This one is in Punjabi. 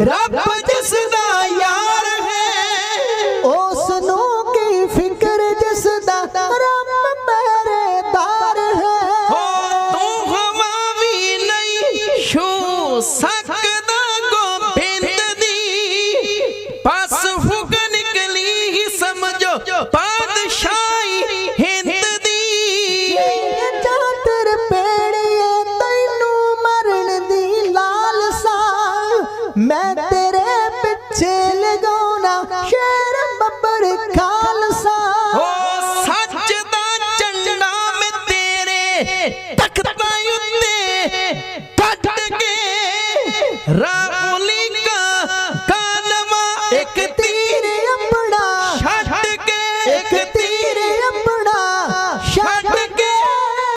ਰੱਬ ਜਿਸ ਯਾਰ ਹੈ ਉਸ ਕੀ ਫਿਕਰ ਜਿਸ ਦਾ ਰੱਬ ਹੈ? ਤੂੰ ਹਵਾ ਵੀ ਨਹੀਂ ਸਕਦਾ ਮੈਂ ਤੇਰੇ ਪਿੱਛੇ ਲਗਾਉਣਾ ਸ਼ੇਰ ਬੱਬਰ ਖਾਲਸਾ। ਹੋ ਸੱਚ ਦਾ ਝੰਡਾ ਮੈਂ ਤੇਰੇ ਤਖਤਾਂ ਉੱਤੇ ਕੱਢ ਕੇ ਰਾਮੁਲੀ ਕਾ ਕਾਲਮਾ ਇੱਕ ਤੀਰ ਆਪਣਾ ਛੱਡ ਕੇ ਇੱਕ ਤੀਰ ਆਪਣਾ ਛੱਡ